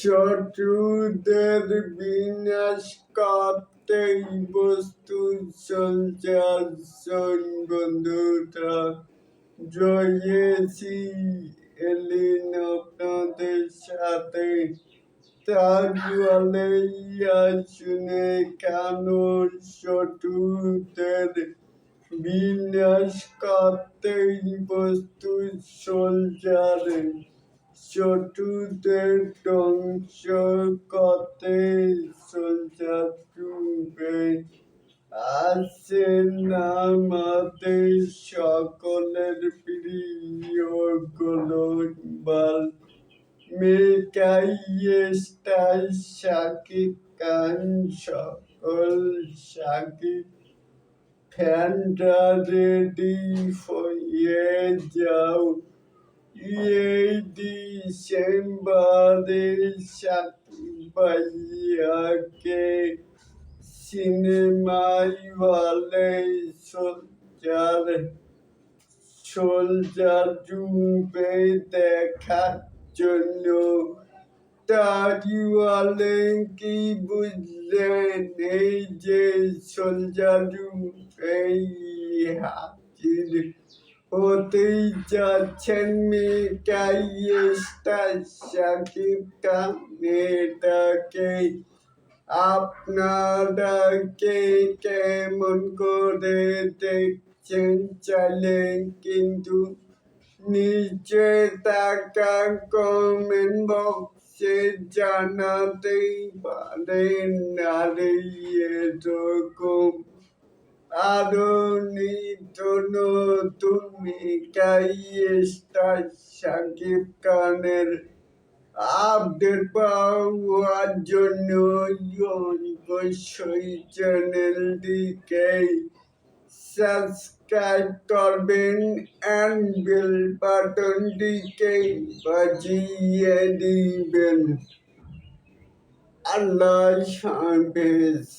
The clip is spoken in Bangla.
শত্রুদের বিনাশ করতেই বস্তু সঞ্চার বন্ধুরা জয়েছি এলিন, আপনাদের সাথে তাজওয়ালে শুনে কেন শত্রুদের বিনাশ করতেই বস্তু সঞ্চারে শত্রুদের ধ্বংস করতে সঞ্চার ডুবে আসেন আমাদের সকলের প্রিয় গ্লোবাল মেকাইয়েস্টাই সাকিব কান সকল সাকিব ফ্যানরা রেডি হয়ে যাও। এই ডিসেম্বরে সাকিব ভাইয়াকে সিনেমাই বলে সোলজার সোলজার জুবে দেখার জন্য। তারিওয়ালে কি বুঝলেন এই যে সোলজার হতেই যাচ্ছেন মেয়েটাই সাকিব খানেটাকে আপনারা কে কেমন করে দেখছেন চাইলেন কিন্তু নিচে থাকা কমেন্ট বক্সে জানাতেই পারেন আর এরকম। আরও নিত্য নতুন মিকাইস্টার সাকিব খানের আপডেট পাওয়ার জন্য অবশ্যই চ্যানেলটিকে সাবস্ক্রাইব করবেন অ্যান্ড বেল বাটনটিকে বাজিয়ে দিবেন। আল্লাহ হাফেজ।